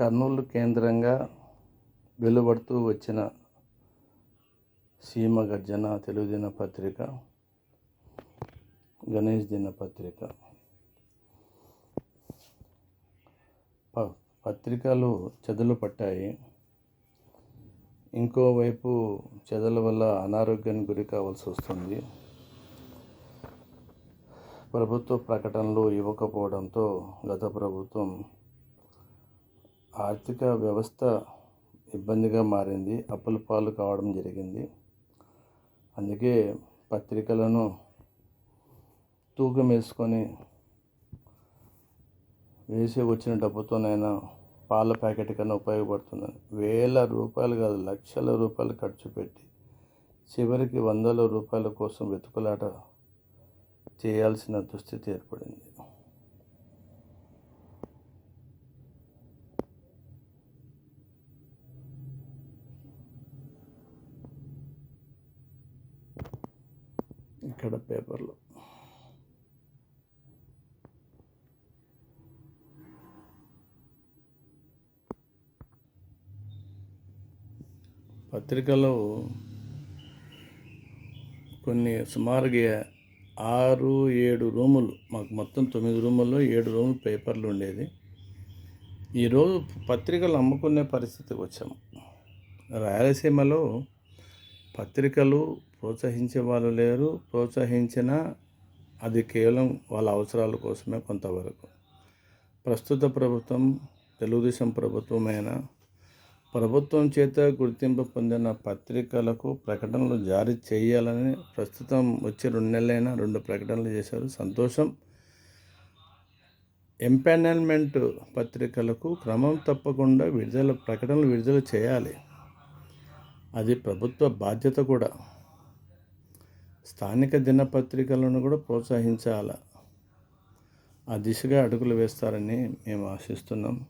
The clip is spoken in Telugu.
కర్నూలు కేంద్రంగా వెలువడుతూ వచ్చిన సీమ గర్జన తెలుగు దినపత్రిక గణేష్ దినపత్రిక. ప పత్రికలు చెదలు పట్టాయి. ఇంకోవైపు చెదల వల్ల అనారోగ్యానికి గురి కావాల్సి వస్తుంది. ప్రభుత్వ ప్రకటనలు ఇవ్వకపోవడంతో గత ప్రభుత్వం ఆర్థిక వ్యవస్థ ఇబ్బందిగా మారింది అప్పుల పాలు కావడం జరిగింది. అందుకే పత్రికలను తూకం వేసుకొని వేసి వచ్చిన డబ్బుతోనైనా పాల ప్యాకెట్ కన్నా ఉపయోగపడుతున్నాను వేల రూపాయలు కాదు లక్షల రూపాయలు ఖర్చు పెట్టి చివరికి వందల రూపాయల కోసం వెతుకులాట చేయాల్సిన దుస్థితి ఏర్పడింది. ఇక్కడ పేపర్లో. పత్రికలో కొన్ని సుమారుగా ఆరు ఏడు రూములు మాకు మొత్తం తొమ్మిది రూముల్లో ఏడు రూములు పేపర్లు ఉండేది. ఈరోజు పత్రికలు అమ్ముకునే పరిస్థితికి వచ్చాము. రాయలసీమలో పత్రికలు ప్రోత్సహించే వాళ్ళు లేరు. ప్రోత్సహించినా అది కేవలం వాళ్ళ అవసరాల కోసమే కొంతవరకు. ప్రస్తుత ప్రభుత్వం తెలుగుదేశం ప్రభుత్వమైన ప్రభుత్వం చేత గుర్తింపు పొందిన పత్రికలకు ప్రకటనలు జారీ చేయాలని ప్రస్తుతం వచ్చి రెండు నెలలైనా రెండు ప్రకటనలు చేశారు. సంతోషం. ఎంపానల్మెంట్ పత్రికలకు క్రమం తప్పకుండా విడుదల ప్రకటనలు విడుదల చేయాలి. అది ప్రభుత్వ బాధ్యత కూడా. స్థానిక దినపత్రికలను కూడా ప్రోత్సహించాల. ఆ దిశగా అడుగులు వేస్తారని మేము ఆశిస్తున్నాం.